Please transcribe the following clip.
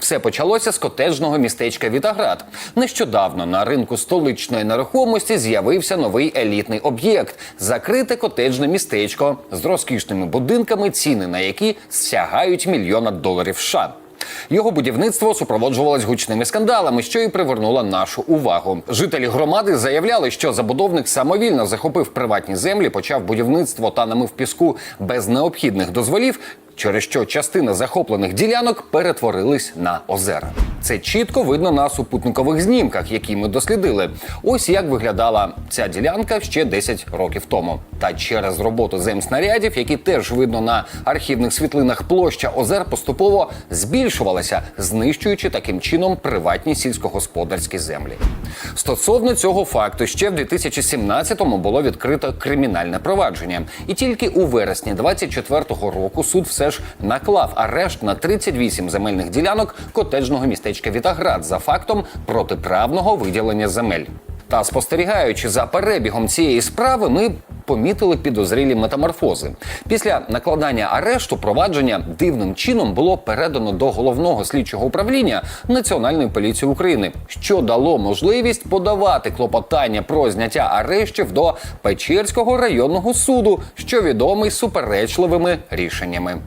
Все почалося з котеджного містечка Вітаград. Нещодавно на ринку столичної нерухомості з'явився новий елітний об'єкт закрите котеджне містечко з розкішними будинками, ціни на які сягають мільйона доларів США. Його будівництво супроводжувалось гучними скандалами, що і привернуло нашу увагу. Жителі громади заявляли, що забудовник самовільно захопив приватні землі, почав будівництво та намив піску без необхідних дозволів. Через що частина захоплених ділянок перетворились на озера. Це чітко видно на супутникових знімках, які ми дослідили. Ось як виглядала ця ділянка ще 10 років тому. Та через роботу земснарядів, які теж видно на архівних світлинах, площа озер поступово збільшувалася, знищуючи таким чином приватні сільськогосподарські землі. Стосовно цього факту, ще в 2017-му було відкрито кримінальне провадження, і тільки у вересні 24-го року суд все ж наклав арешт на 38 земельних ділянок котеджного містечка Вітаград за фактом протиправного виділення земель. Та спостерігаючи за перебігом цієї справи, ми помітили підозрілі метаморфози. Після накладання арешту провадження дивним чином було передано до головного слідчого управління Національної поліції України, що дало можливість подавати клопотання про зняття арештів до Печерського районного суду, що відомий суперечливими рішеннями.